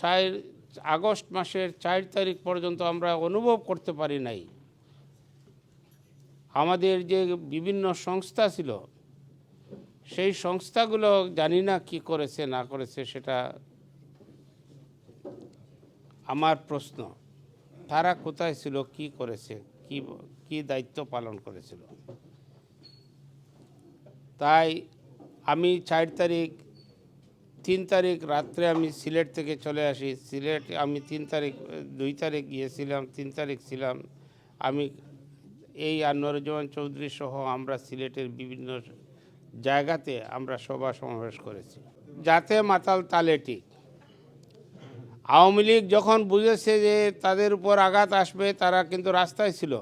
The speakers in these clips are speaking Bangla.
চার, আগস্ট মাসের চার তারিখ পর্যন্ত আমরা অনুভব করতে পারি নাই। আমাদের যে বিভিন্ন সংস্থা ছিল, সেই সংস্থাগুলো জানি না কি করেছে, না করেছে, সেটা আমার প্রশ্ন। তারা কোথায় ছিল, কি করেছে, কি কি দায়িত্ব পালন করেছিল? তাই আমি চার তারিখ তিন তারিখ রাত্রে আমি সিলেট থেকে চলে আসি। সিলেট আমি তিন তারিখ, দুই তারিখ গিয়েছিলাম, তিন তারিখ ছিলাম। আমি এই আনোয়ারুজ্জামান চৌধুরী সহ আমরা সিলেটের বিভিন্ন জায়গাতে আমরা সভা সমাবেশ করেছি। যাতে মাতাল তালে ঠিক। আওয়ামী লীগ যখন বুঝেছে যে তাদের উপর আঘাত আসবে, তারা কিন্তু রাস্তায় ছিল।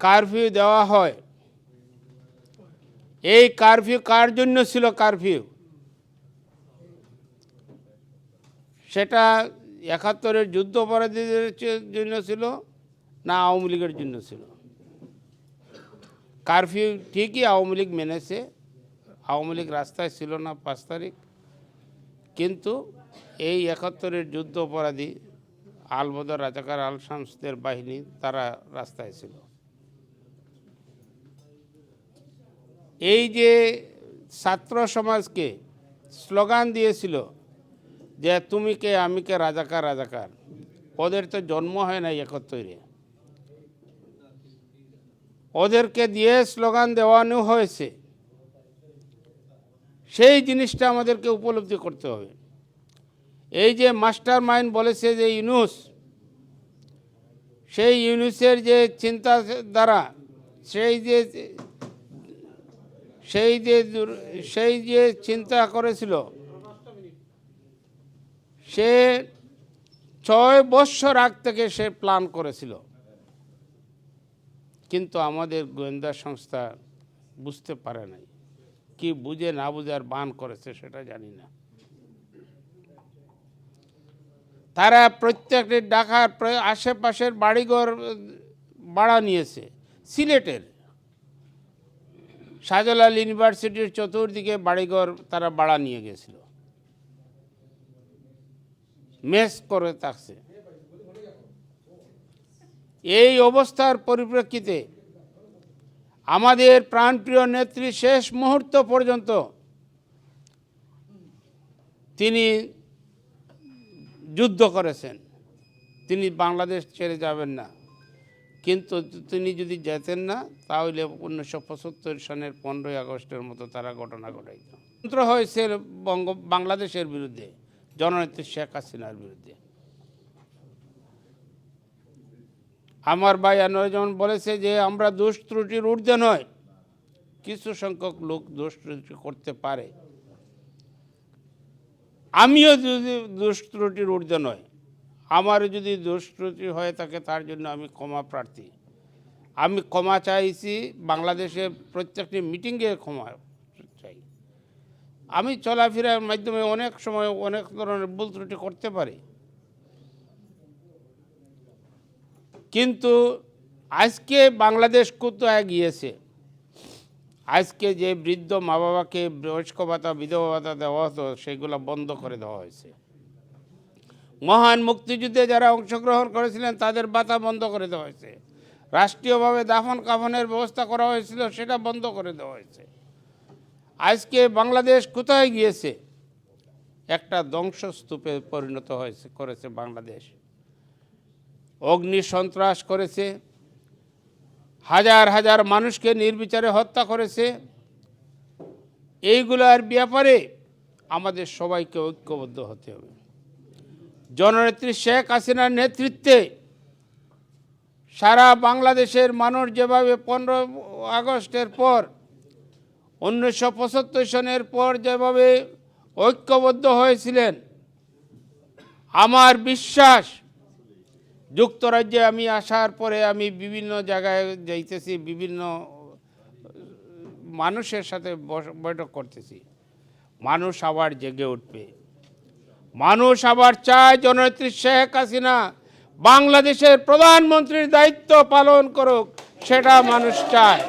কারফিউ দেওয়া হয়। এই কারফিউ কার জন্য ছিল কারফিউ? সেটা একাত্তরের যুদ্ধ অপরাধীদের জন্য ছিল, না আওয়ামী লীগের জন্য ছিল। কারফিউ ঠিকই আওয়ামী লীগ মেনেছে, আওয়ামী লীগ রাস্তায় ছিল না পাঁচ তারিখ, কিন্তু এই একাত্তরের যুদ্ধ অপরাধী আলবদর, রাজাকার আল শামসদের বাহিনী তারা রাস্তায় ছিল। এই যে ছাত্র সমাজকে স্লোগান দিয়েছিল যে তুমি কে, আমি কে, রাজাকার রাজাকার। ওদের তো জন্ম হয় নাই একত্তরে ওদেরকে দিয়ে স্লোগান দেওয়ানো হয়েছে। সেই জিনিসটা আমাদেরকে উপলব্ধি করতে হবে। এই যে মাস্টার মাইন্ড বলেছে যে ইউনুস, সেই ইউনুসের যে চিন্তা দ্বারা সেই যে সেই যে সেই যে চিন্তা করেছিল সে ছয় বৎসর আগ থেকে সে প্ল্যান করেছিল। কিন্তু আমাদের গোয়েন্দা সংস্থা বুঝতে পারে নাই। কি বুঝে না বুঝার বান করেছে সেটা জানি না। তারা প্রত্যেকটি প্রায় আশেপাশের বাড়িঘর ভাড়া নিয়েছে। সিলেটের শাহজালাল ইউনিভার্সিটির চতুর্দিকে বাড়িঘর তারা ভাড়া নিয়ে গেছিল। মেস করে থাকছে। এই অবস্থার পরিপ্রেক্ষিতে আমাদের প্রাণপ্রিয় নেত্রী শেষ মুহূর্ত পর্যন্ত তিনি যুদ্ধ করেছেন। তিনি বাংলাদেশ ছেড়ে যাবেন না। কিন্তু তিনি যদি যেতেন না, তাহলে উনিশশো পঁচাত্তর সনের পনেরোই আগস্টের মতো তারা ঘটনা ঘটাইত। হয়েছে বঙ্গ, বাংলাদেশের বিরুদ্ধে। জননেত্রী শেখ হাসিনার বিরুদ্ধে। আমার ভাই যেমন বলেছে যে, আমরা দোষ ত্রুটির ঊর্ধ্বে নয়, কিছু সংখ্যক লোক দোষ ত্রুটি করতে পারে। আমিও যদি দোষ ত্রুটির ঊর্ধ্বে নয় আমারও যদি দোষ ত্রুটি হয়ে থাকে, তার জন্য আমি ক্ষমা প্রার্থী। আমি ক্ষমা চাইছি বাংলাদেশের প্রত্যেকটি মিটিংয়ে ক্ষমা আমি চলাফেরার মাধ্যমে অনেক সময় অনেক ধরনের ভুল ত্রুটি করতে পারি। কিন্তু আজকে বাংলাদেশ কোথায় গিয়েছে আজকে যে বৃদ্ধ মা বাবাকে বয়স্ক ভাতা, বিধবা ভাতা দেওয়া হতো, সেগুলো বন্ধ করে দেওয়া হয়েছে। মহান মুক্তিযুদ্ধে যারা অংশগ্রহণ করেছিলেন, তাদের ভাতা বন্ধ করে দেওয়া হয়েছে। রাষ্ট্রীয়ভাবে দাফন কাফনের ব্যবস্থা করা হয়েছিল, সেটা বন্ধ করে দেওয়া হয়েছে। আজকে বাংলাদেশ কোথায় গিয়েছে? একটা ধ্বংসস্তূপে পরিণত হয়েছে, করেছে বাংলাদেশ। অগ্নি সন্ত্রাস করেছে, হাজার হাজার মানুষকে নির্বিচারে হত্যা করেছে। এইগুলার ব্যাপারে আমাদের সবাইকে ঐক্যবদ্ধ হতে হবে। জননেত্রী শেখ হাসিনার নেতৃত্বে সারা বাংলাদেশের মানুষ যেভাবে পনেরো আগস্টের পর উনিশশো পঁচাত্তর সনের পর যেভাবে ঐক্যবদ্ধ হয়েছিলেন, আমার বিশ্বাস, যুক্তরাজ্যে আমি আসার পরে আমি বিভিন্ন জায়গায় যাইতেছি, বিভিন্ন মানুষের সাথে বৈঠক করতেছি। মানুষ আবার জেগে উঠবে। মানুষ আবার চায় জননেত্রী শেখ হাসিনা বাংলাদেশের প্রধানমন্ত্রীর দায়িত্ব পালন করুক, সেটা মানুষ চায়।